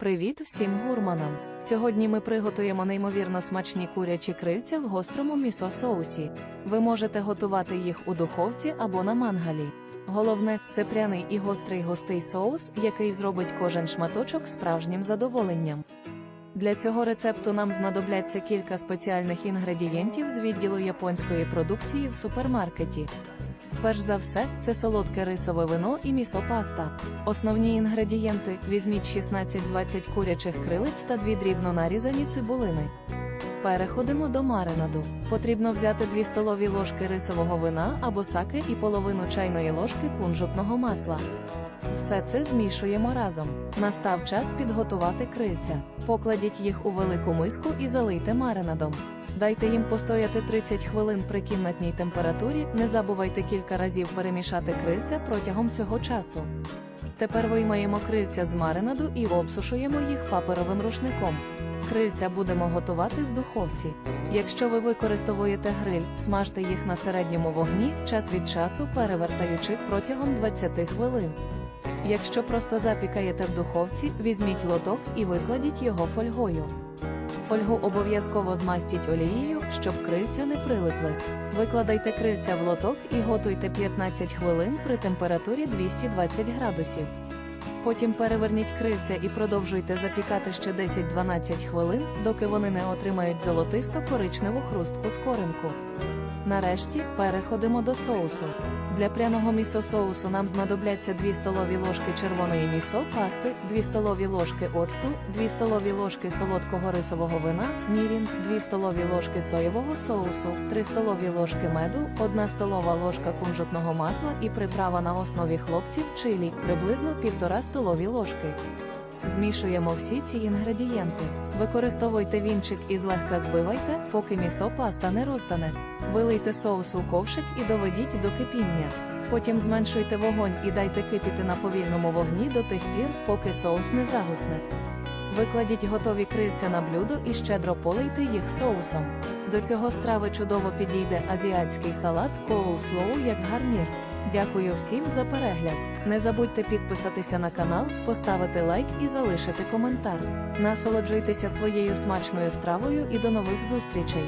Привіт всім гурманам! Сьогодні ми приготуємо неймовірно смачні курячі крильця в гострому місо-соусі. Ви можете готувати їх у духовці або на мангалі. Головне це пряний і гострий густий соус, який зробить кожен шматочок справжнім задоволенням. Для цього рецепту нам знадобляться кілька спеціальних інгредієнтів з відділу японської продукції в супермаркеті. Перш за все, це солодке рисове вино і місо-паста. Основні інгредієнти: візьміть 16-20 курячих крилиць та дві дрібно нарізані цибулини. Переходимо до маринаду. Потрібно взяти 2 столові ложки рисового вина або саки і половину чайної ложки кунжутного масла. Все це змішуємо разом. Настав час підготувати крильця. Покладіть їх у велику миску і залийте маринадом. Дайте їм постояти 30 хвилин при кімнатній температурі. Не забувайте кілька разів перемішати крильця протягом цього часу. Тепер виймаємо крильця з маринаду і обсушуємо їх паперовим рушником. Крильця будемо готувати в духовці. Якщо ви використовуєте гриль, смажте їх на середньому вогні, час від часу перевертаючи протягом 20 хвилин. Якщо просто запікаєте в духовці, візьміть лоток і викладіть його фольгою. Фольгу обов'язково змастіть олією, щоб крильця не прилипли. Викладайте крильця в лоток і готуйте 15 хвилин при температурі 220 градусів. Потім переверніть крильця і продовжуйте запікати ще 10-12 хвилин, доки вони не отримають золотисто-коричневу хрустку скоринку. Нарешті переходимо до соусу. Для пряного місо-соусу нам знадобляться 2 столові ложки червоної місо пасти, 2 столові ложки оцту, 2 столові ложки солодкого рисового вина, мірінг, 2 столові ложки соєвого соусу, 3 столові ложки меду, 1 столова ложка кунжутного масла і приправа на основі хлопців чилі, приблизно 1,5 столові ложки. Змішуємо всі ці інгредієнти. Використовуйте вінчик і злегка збивайте, поки місо паста не розтане. Вилийте соус у ковшик і доведіть до кипіння. Потім зменшуйте вогонь і дайте кипіти на повільному вогні до тих пір, поки соус не загусне. Викладіть готові крильця на блюдо і щедро полийте їх соусом. До цього страви чудово підійде азіатський салат коулслоу як гарнір. Дякую всім за перегляд. Не забудьте підписатися на канал, поставити лайк і залишити коментар. Насолоджуйтеся своєю смачною стравою і до нових зустрічей!